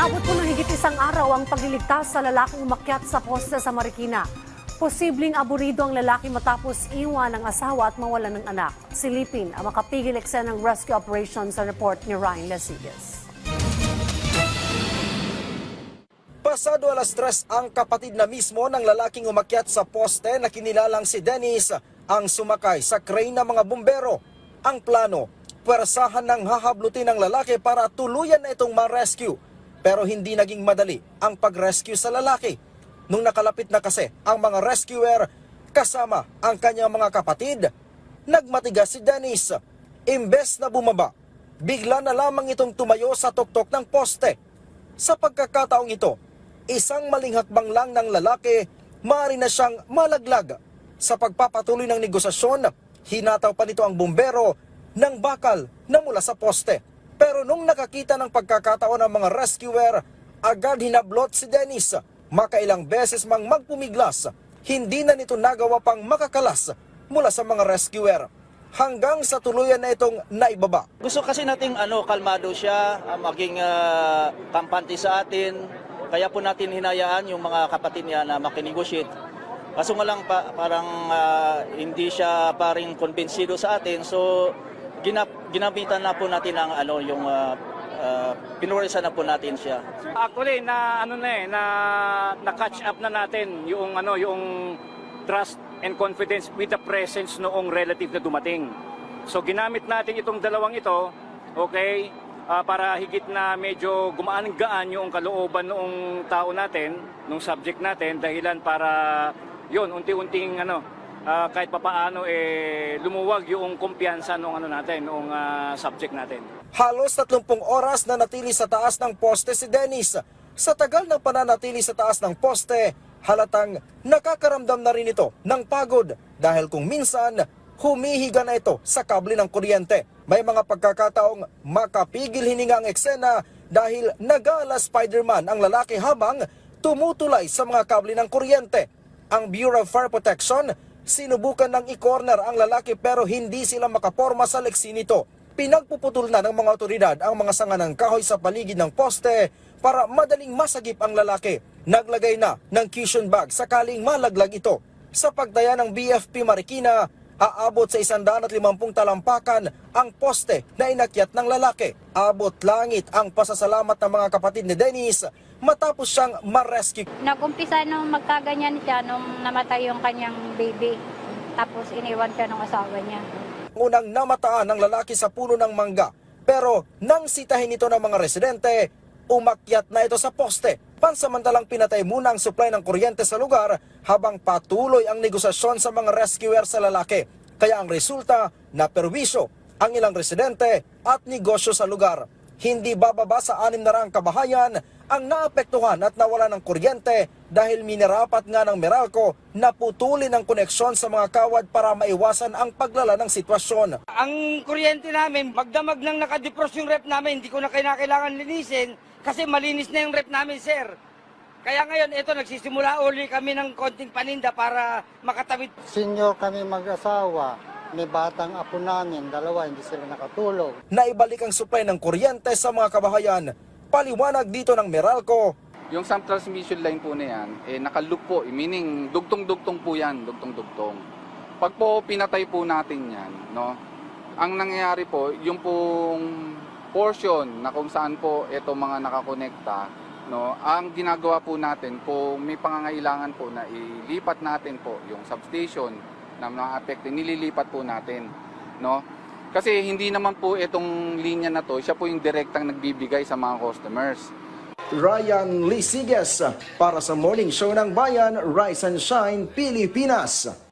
Inabot po ng higit isang araw ang pagliligtas sa lalaking umakyat sa poste sa Marikina. Posibleng aburido ang lalaki matapos iwan ng asawa at mawalan ng anak. Silipin ang makapigil eksenang rescue operation sa report ni Ryan Lasigas. Pasado alas tres ang kapatid na mismo ng lalaking umakyat sa poste na kinilalang si Dennis ang sumakay sa crane ng mga bumbero. Ang plano, pwersahan ng hahablutin ng lalaki para tuluyan itong ma-rescue. Pero hindi naging madali ang pag-rescue sa lalaki. Nung nakalapit na kasi ang mga rescuer kasama ang kanyang mga kapatid, nagmatigas si Dennis. Imbes na bumaba, bigla na lamang itong tumayo sa tuktok ng poste. Sa pagkakataong ito, isang maling hakbang lang ng lalaki, maaari na siyang malaglag. Sa pagpapatuloy ng negosasyon, hinataw pa nito ang bumbero ng bakal na mula sa poste. Pero nung nakakita ng pagkakataon ng mga rescuer, agad hinablot si Dennis. Makailang beses mang magpumiglas, hindi na nito nagawa pang makakalas mula sa mga rescuer. Hanggang sa tuluyan na itong naibaba. Gusto kasi nating ano, kalmado siya, ah, maging ah, kampante sa atin. Kaya po natin hinayaan yung mga kapatid niya na makinegotiate. Kaso nga lang pa, parang ah, hindi siya paring konbensido sa atin. So ginap, ginabitan na po natin ang ano yung uh, pinurisan na po natin siya. Actually, na ano na eh, na, na catch up na natin yung ano, yung trust and confidence with the presence noong relative na dumating. So ginamit natin itong dalawang ito, okay, ah, para higit na medyo gumaan-gaan yung kalooban noong tao natin, nung subject natin, dahilan para yon unti-unting ano, ah, kahit papaano eh lumuwag yung kumpiyansa nung ano natin, nung ah, subject natin. Halos 30 oras na natili sa taas ng poste si Dennis. Sa tagal ng pananatili sa taas ng poste, halatang nakakaramdam na rin ito ng pagod dahil kung minsan humihiga na ito sa kable ng kuryente. May mga pagkakataong makapigil hininga ang eksena dahil nagala Spider-Man ang lalaki habang tumutulay sa mga kable ng kuryente. Ang Bureau of Fire Protection sinubukan ng i-corner ang lalaki pero hindi sila makaporma sa leksi nito. Pinagpuputol na ng mga otoridad ang mga sanga ng kahoy sa paligid ng poste para madaling masagip ang lalaki. Naglagay na ng cushion bag sakaling malaglag ito. Sa pagtaya ng BFP Marikina, aabot sa 150 talampakan ang poste na inakyat ng lalaki. Abot langit ang pasasalamat ng mga kapatid ni Dennis matapos siyang ma-rescue. Nag-umpisa nung magkaganyan siya nung namatay yung kanyang baby. Tapos iniwan siya ng asawa niya. Unang namataan ng lalaki sa puno ng mangga. Pero nang sitahin ito ng mga residente, umakyat na ito sa poste. Pansamantalang pinatay muna ang supply ng kuryente sa lugar habang patuloy ang negosasyon sa mga rescuer sa lalaki. Kaya ang resulta, na perwisyo ang ilang residente at negosyo sa lugar. Hindi bababa sa anim na raang kabahayan ang naapektuhan at nawala ng kuryente dahil minerapat nga ng Meralco na putulin ang koneksyon sa mga kawad para maiwasan ang paglala ng sitwasyon. Ang kuryente namin, magdamag nang nakadepros yung rep namin, hindi ko na kailangan linisin kasi malinis na yung rep namin, sir. Kaya ngayon, ito, nagsisimula uli kami ng konting paninda para makatawid Senior kami mag-asawa, may batang apo namin, dalawa, hindi sila nakatulog. Naibalik ang supply ng kuryente sa mga kabahayan. Paliwanag dito ng Meralco, Yung sump transmission line po na yan, eh, nakaloop po, eh, meaning dugtong-dugtong po yan, dugtong-dugtong. Pag po pinatay po natin yan, no, ang nangyayari po, yung pong portion na kung saan po ito mga nakakonekta, no, ang ginagawa po natin, kung may pangangailangan po na ilipat natin po yung substation na mga apekto, nililipat po natin. No? Kasi hindi naman po itong linya na to, siya po yung direktang nagbibigay sa mga customers. Ryan Lisiges para sa Morning Show ng Bayan, Rise and Shine, Pilipinas.